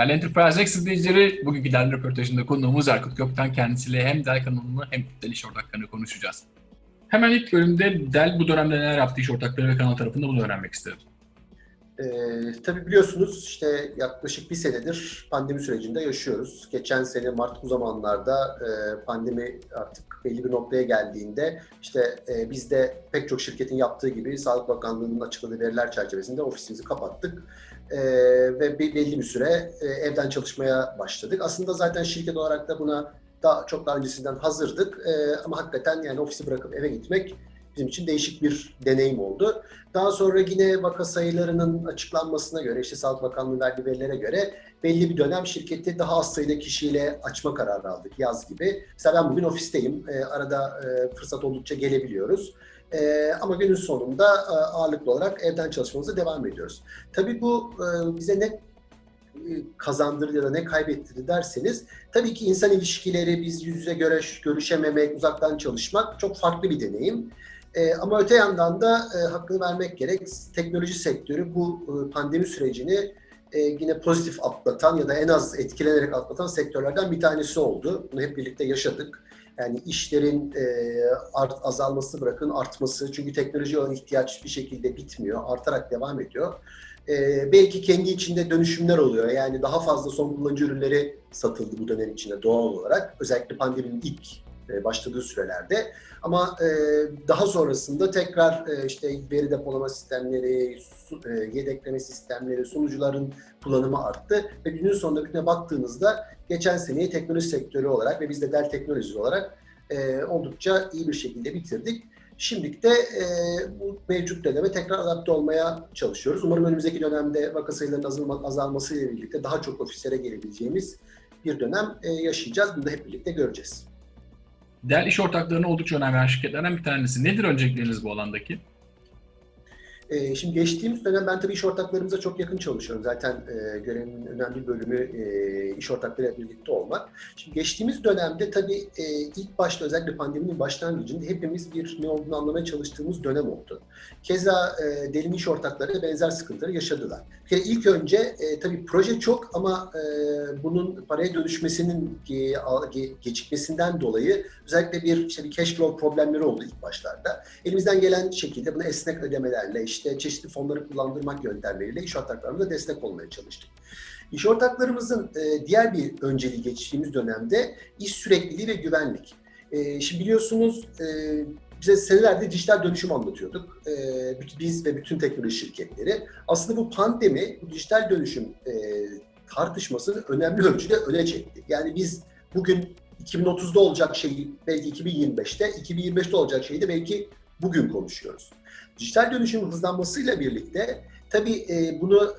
Değerli Enterprise X izleyicileri, bugünkü Dell röportajında konuğumuz Erkut Gökten kendisiyle hem Dell kanalını hem Dell iş ortaklarını konuşacağız. Hemen ilk bölümde Dell bu dönemde neler yaptı iş ortakları ve kanal tarafında bunu öğrenmek istedim. Ee, tabii biliyorsunuz işte yaklaşık bir senedir pandemi sürecinde yaşıyoruz. Geçen sene Mart bu zamanlarda e, pandemi artık belli bir noktaya geldiğinde işte e, biz de pek çok şirketin yaptığı gibi Sağlık Bakanlığı'nın açıkladığı veriler çerçevesinde ofisimizi kapattık. E, ve belli bir süre e, evden çalışmaya başladık. Aslında zaten şirket olarak da buna daha çok daha öncesinden hazırdık. E, ama hakikaten yani ofisi bırakıp eve gitmek bizim için değişik bir deneyim oldu. Daha sonra yine vaka sayılarının açıklanmasına göre, işte Sağlık Bakanlığı verdiği verilere göre belli bir dönem şirketi daha az sayıda kişiyle açma kararı aldık yaz gibi. Mesela ben bugün ofisteyim, e, arada e, fırsat oldukça gelebiliyoruz. E, ama günün sonunda e, ağırlıklı olarak evden çalışmamıza devam ediyoruz. Tabii bu e, bize ne e, kazandırdı ya da ne kaybettirdi derseniz tabii ki insan ilişkileri biz yüz yüze göre görüşememek, uzaktan çalışmak çok farklı bir deneyim. E, ama öte yandan da e, hakkını vermek gerek. Teknoloji sektörü bu e, pandemi sürecini e, yine pozitif atlatan ya da en az etkilenerek atlatan sektörlerden bir tanesi oldu. Bunu hep birlikte yaşadık. Yani işlerin e, art, azalması bırakın artması. Çünkü teknoloji olan ihtiyaç bir şekilde bitmiyor. Artarak devam ediyor. E, belki kendi içinde dönüşümler oluyor. Yani daha fazla son kullanıcı ürünleri satıldı bu dönem içinde doğal olarak. Özellikle pandeminin ilk e, başladığı sürelerde. Ama e, daha sonrasında tekrar e, işte veri depolama sistemleri, yedekleme sistemleri, sunucuların kullanımı arttı. Ve günün sonunda bütüne baktığınızda geçen seneyi teknoloji sektörü olarak ve biz de Dell Teknoloji olarak oldukça iyi bir şekilde bitirdik. Şimdilik de e, bu mevcut döneme tekrar adapte olmaya çalışıyoruz. Umarım önümüzdeki dönemde vaka sayılarının azalma, azalmasıyla birlikte daha çok ofislere gelebileceğimiz bir dönem e, yaşayacağız. Bunu da hep birlikte göreceğiz. Dell iş ortaklarına oldukça önem veren şirketlerden bir tanesi. Nedir öncelikleriniz bu alandaki? Ee, şimdi geçtiğimiz dönem ben tabii iş ortaklarımıza çok yakın çalışıyorum. Zaten e, görevimin önemli bölümü e, iş ortaklarıyla birlikte olmak. Şimdi geçtiğimiz dönemde tabii e, ilk başta özellikle pandeminin başlangıcında hepimiz bir ne olduğunu anlamaya çalıştığımız dönem oldu. Keza e, derin iş ortakları benzer sıkıntıları yaşadılar. Bir kere ilk önce e, tabii proje çok ama e, bunun paraya dönüşmesinin e, gecikmesinden dolayı özellikle bir işte bir cash flow problemleri oldu ilk başlarda. Elimizden gelen şekilde bunu esnek ödemelerle işte çeşitli fonları kullandırmak yöntemleriyle iş ortaklarımıza destek olmaya çalıştık. İş ortaklarımızın e, diğer bir önceliği geçtiğimiz dönemde iş sürekliliği ve güvenlik. E, şimdi biliyorsunuz e, bize senelerde dijital dönüşüm anlatıyorduk. E, biz ve bütün teknoloji şirketleri. Aslında bu pandemi, bu dijital dönüşüm e, tartışmasını önemli ölçüde öne çekti. Yani biz bugün 2030'da olacak şeyi belki 2025'te, 2025'te olacak şeyi de belki bugün konuşuyoruz. Dijital dönüşümün hızlanmasıyla birlikte tabii e, bunu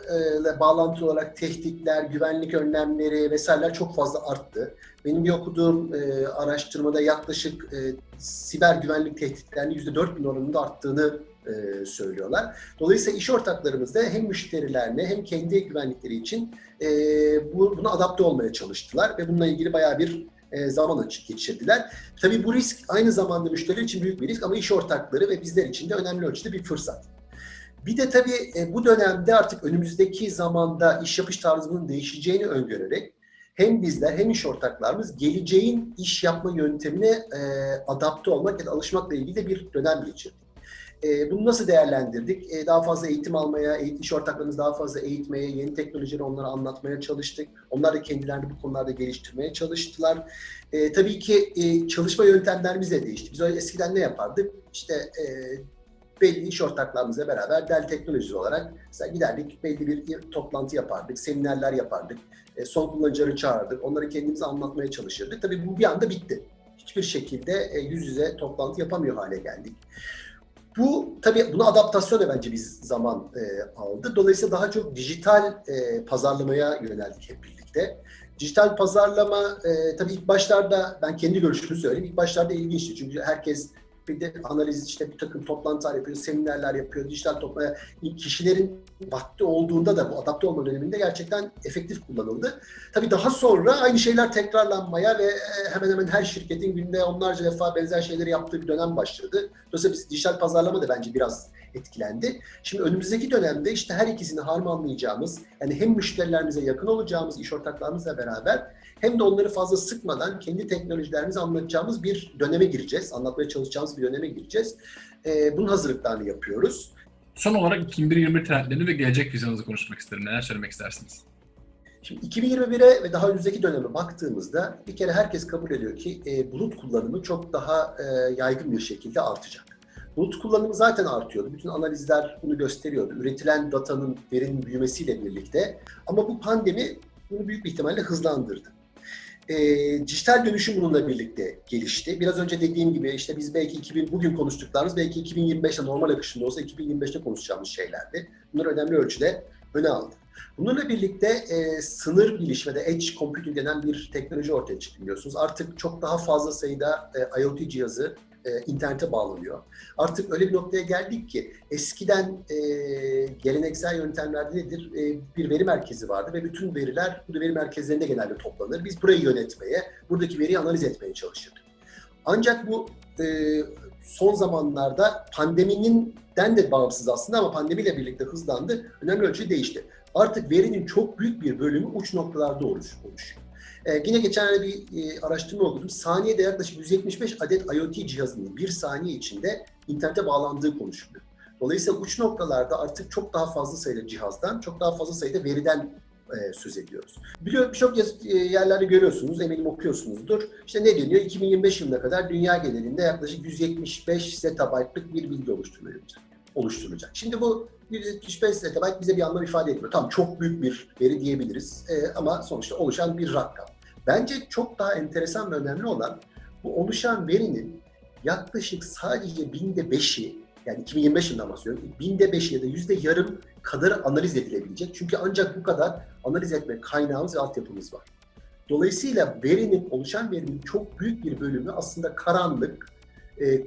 e, bağlantı olarak tehditler, güvenlik önlemleri vesaireler çok fazla arttı. Benim bir okuduğum e, araştırmada yaklaşık e, siber güvenlik tehditlerinin %4000 oranında arttığını e, söylüyorlar. Dolayısıyla iş ortaklarımız da hem müşterilerine hem kendi güvenlikleri için e, bu, buna adapte olmaya çalıştılar ve bununla ilgili bayağı bir e, zaman geçirdiler. Tabii bu risk aynı zamanda müşteriler için büyük bir risk ama iş ortakları ve bizler için de önemli ölçüde bir fırsat. Bir de tabii e, bu dönemde artık önümüzdeki zamanda iş yapış tarzının değişeceğini öngörerek hem bizler hem iş ortaklarımız geleceğin iş yapma yöntemine e, adapte olmak ya da alışmakla ilgili de bir dönem geçirdik. E, bunu nasıl değerlendirdik? E, daha fazla eğitim almaya, iş ortaklarımız daha fazla eğitmeye, yeni teknolojileri onlara anlatmaya çalıştık. Onlar da kendilerini bu konularda geliştirmeye çalıştılar. E, tabii ki e, çalışma yöntemlerimiz de değişti. Biz eskiden ne yapardık? İşte e, belli iş ortaklarımızla beraber Dell Teknoloji olarak mesela giderdik, belli bir toplantı yapardık, seminerler yapardık, e, son kullanıcıları çağırdık, onları kendimize anlatmaya çalışırdık. Tabii bu bir anda bitti. Hiçbir şekilde e, yüz yüze toplantı yapamıyor hale geldik. Bu tabii buna adaptasyon da bence biz zaman e, aldı. Dolayısıyla daha çok dijital e, pazarlamaya yöneldik hep birlikte. Dijital pazarlama e, tabii ilk başlarda ben kendi görüşümü söyleyeyim. İlk başlarda ilginçti çünkü herkes de analiz işte bir takım toplantılar yapıyor, seminerler yapıyor, dijital toplaya kişilerin vakti olduğunda da bu adapte olma döneminde gerçekten efektif kullanıldı. Tabii daha sonra aynı şeyler tekrarlanmaya ve hemen hemen her şirketin günde onlarca defa benzer şeyleri yaptığı bir dönem başladı. Dolayısıyla biz dijital pazarlama da bence biraz etkilendi. Şimdi önümüzdeki dönemde işte her ikisini harmanlayacağımız, yani hem müşterilerimize yakın olacağımız iş ortaklarımızla beraber hem de onları fazla sıkmadan kendi teknolojilerimizi anlatacağımız bir döneme gireceğiz. Anlatmaya çalışacağımız bir döneme gireceğiz. Ee, bunun hazırlıklarını yapıyoruz. Son olarak 2021 trendlerini ve gelecek vizyonunuzu konuşmak isterim. Neler söylemek istersiniz? Şimdi 2021'e ve daha önümüzdeki döneme baktığımızda bir kere herkes kabul ediyor ki e, bulut kullanımı çok daha e, yaygın bir şekilde artacak. Bulut kullanımı zaten artıyordu. Bütün analizler bunu gösteriyordu. Üretilen datanın, verinin büyümesiyle birlikte. Ama bu pandemi bunu büyük bir ihtimalle hızlandırdı. E, dijital dönüşüm bununla birlikte gelişti. Biraz önce dediğim gibi işte biz belki 2000 bugün konuştuklarımız belki 2025'te normal akışında olsa 2025'te konuşacağımız şeylerdi. Bunlar önemli ölçüde öne aldı. Bununla birlikte e, sınır biliş ve de edge computing denen bir teknoloji ortaya çıktı biliyorsunuz. Artık çok daha fazla sayıda e, IoT cihazı e, internete bağlanıyor. Artık öyle bir noktaya geldik ki eskiden e, geleneksel yöntemlerde nedir? E, bir veri merkezi vardı ve bütün veriler bu veri merkezlerinde genelde toplanır. Biz burayı yönetmeye, buradaki veriyi analiz etmeye çalışırdık. Ancak bu e, son zamanlarda pandeminin de bağımsız aslında ama pandemiyle birlikte hızlandı. Önemli ölçüde değişti. Artık verinin çok büyük bir bölümü uç noktalarda oluş, oluşuyor. Ee, yine geçenlerde bir e, araştırma okudum. Saniyede yaklaşık 175 adet IoT cihazının bir saniye içinde internete bağlandığı konuşuluyor. Dolayısıyla uç noktalarda artık çok daha fazla sayıda cihazdan, çok daha fazla sayıda veriden e, söz ediyoruz. Biliyorum birçok e, yerlerde görüyorsunuz, eminim okuyorsunuzdur. İşte ne deniyor? 2025 yılına kadar dünya genelinde yaklaşık 175 zettabaytlık bir bilgi oluşturulacak. Oluşturulacak. Şimdi bu 175 zettabayt bize bir anlam ifade etmiyor. Tamam çok büyük bir veri diyebiliriz E, ama sonuçta oluşan bir rakam. Bence çok daha enteresan ve önemli olan bu oluşan verinin yaklaşık sadece binde beşi yani 2025 yılından bahsediyorum. Binde beşi ya da yüzde yarım kadar analiz edilebilecek. Çünkü ancak bu kadar analiz etme kaynağımız ve altyapımız var. Dolayısıyla verinin, oluşan verinin çok büyük bir bölümü aslında karanlık, e,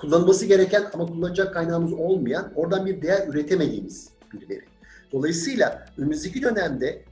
kullanılması gereken ama kullanacak kaynağımız olmayan, oradan bir değer üretemediğimiz bir veri. Dolayısıyla önümüzdeki dönemde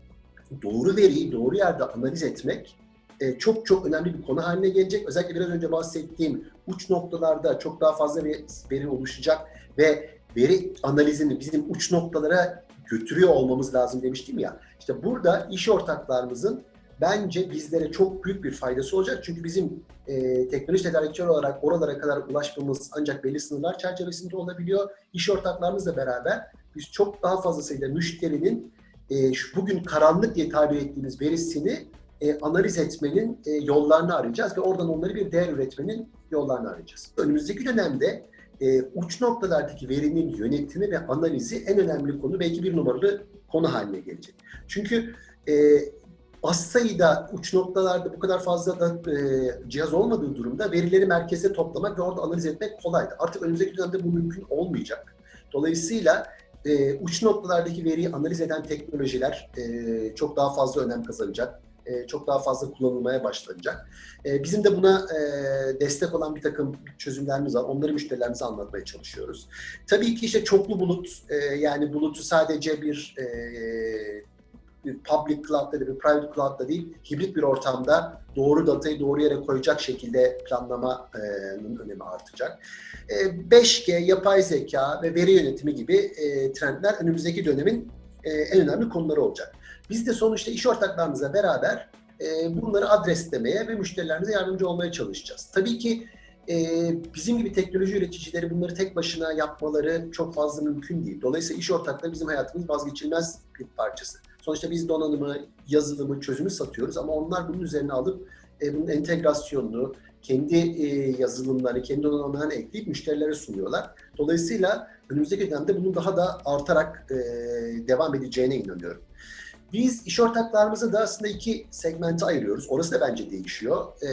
doğru veriyi doğru yerde analiz etmek e, çok çok önemli bir konu haline gelecek. Özellikle biraz önce bahsettiğim uç noktalarda çok daha fazla bir veri oluşacak ve veri analizini bizim uç noktalara götürüyor olmamız lazım demiştim ya. İşte burada iş ortaklarımızın bence bizlere çok büyük bir faydası olacak. Çünkü bizim e, teknoloji tedarikçileri olarak oralara kadar ulaşmamız ancak belli sınırlar çerçevesinde olabiliyor. İş ortaklarımızla beraber biz çok daha fazla sayıda müşterinin e, şu bugün karanlık diye tabir ettiğimiz verisini e, analiz etmenin e, yollarını arayacağız ve oradan onları bir değer üretmenin yollarını arayacağız. Önümüzdeki dönemde e, uç noktalardaki verinin yönetimi ve analizi en önemli konu belki bir numaralı konu haline gelecek. Çünkü e, az sayıda uç noktalarda bu kadar fazla da e, cihaz olmadığı durumda verileri merkeze toplamak ve orada analiz etmek kolaydı. Artık önümüzdeki dönemde bu mümkün olmayacak. Dolayısıyla e, uç noktalardaki veriyi analiz eden teknolojiler e, çok daha fazla önem kazanacak. E, çok daha fazla kullanılmaya başlanacak. E, bizim de buna e, destek olan bir takım çözümlerimiz var. Onları müşterilerimize anlatmaya çalışıyoruz. Tabii ki işte çoklu bulut, e, yani bulutu sadece bir e, bir public cloud'da da bir private cloud'da değil, hibrit bir ortamda doğru datayı doğru yere koyacak şekilde planlamanın önemi artacak. E, 5G, yapay zeka ve veri yönetimi gibi e, trendler önümüzdeki dönemin e, en önemli konuları olacak. Biz de sonuçta iş ortaklarımızla beraber e, bunları adreslemeye ve müşterilerimize yardımcı olmaya çalışacağız. Tabii ki e, bizim gibi teknoloji üreticileri bunları tek başına yapmaları çok fazla mümkün değil. Dolayısıyla iş ortakları bizim hayatımız vazgeçilmez bir parçası. Sonuçta biz donanımı, yazılımı, çözümü satıyoruz ama onlar bunun üzerine alıp e, bunun entegrasyonunu, kendi e, yazılımları, kendi donanımlarını ekleyip müşterilere sunuyorlar. Dolayısıyla önümüzdeki dönemde bunun daha da artarak e, devam edeceğine inanıyorum. Biz iş ortaklarımızı da aslında iki segmente ayırıyoruz. Orası da bence değişiyor. E,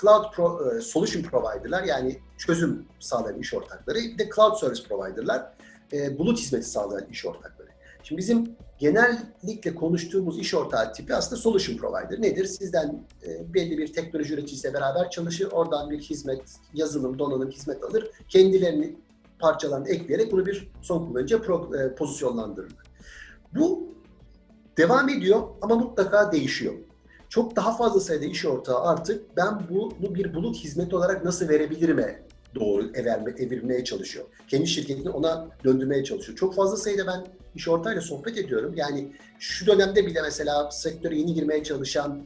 cloud pro, e, solution provider'lar yani çözüm sağlayan iş ortakları, bir de cloud service provider'lar e, bulut hizmeti sağlayan iş ortakları. Şimdi bizim genellikle konuştuğumuz iş ortağı tipi aslında solution provider. Nedir? Sizden e, belli bir teknoloji üreticisiyle beraber çalışır, oradan bir hizmet, yazılım, donanım, hizmet alır. Kendilerini parçalarını ekleyerek bunu bir son kullanıcıya pro, e, pozisyonlandırırlar. Bu devam ediyor ama mutlaka değişiyor. Çok daha fazla sayıda iş ortağı artık ben bunu bir bulut hizmeti olarak nasıl verebilirime doğru evirmeye çalışıyor. Kendi şirketini ona döndürmeye çalışıyor. Çok fazla sayıda ben iş ortağıyla sohbet ediyorum. Yani şu dönemde bile mesela sektöre yeni girmeye çalışan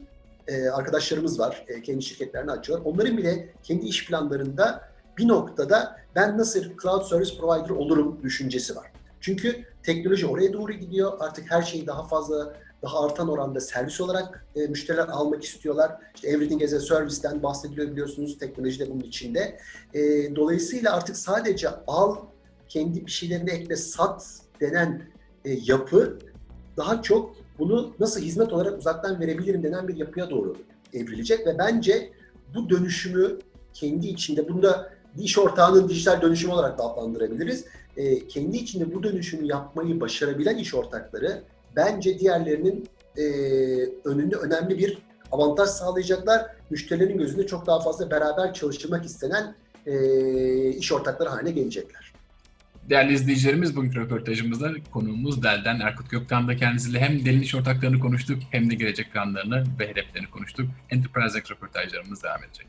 e, arkadaşlarımız var. E, kendi şirketlerini açıyorlar. Onların bile kendi iş planlarında bir noktada ben nasıl cloud service provider olurum düşüncesi var. Çünkü teknoloji oraya doğru gidiyor. Artık her şeyi daha fazla, daha artan oranda servis olarak e, müşteriler almak istiyorlar. İşte everything as a service'ten bahsediliyor biliyorsunuz. Teknoloji de bunun içinde. E, dolayısıyla artık sadece al, kendi bir şeylerini ekle, sat denen e, yapı daha çok bunu nasıl hizmet olarak uzaktan verebilirim denen bir yapıya doğru evrilecek ve bence bu dönüşümü kendi içinde, bunda iş ortağının dijital dönüşüm olarak da adlandırabiliriz. E, kendi içinde bu dönüşümü yapmayı başarabilen iş ortakları bence diğerlerinin e, önünde önemli bir avantaj sağlayacaklar. Müşterilerin gözünde çok daha fazla beraber çalıştırmak istenen e, iş ortakları haline gelecekler. Değerli izleyicilerimiz bugünkü röportajımızda konuğumuz Dell'den Erkut Göktan'da kendisiyle hem Dell'in iş ortaklarını konuştuk hem de gelecek planlarını ve hedeflerini konuştuk. Enterprise röportajlarımız devam edecek.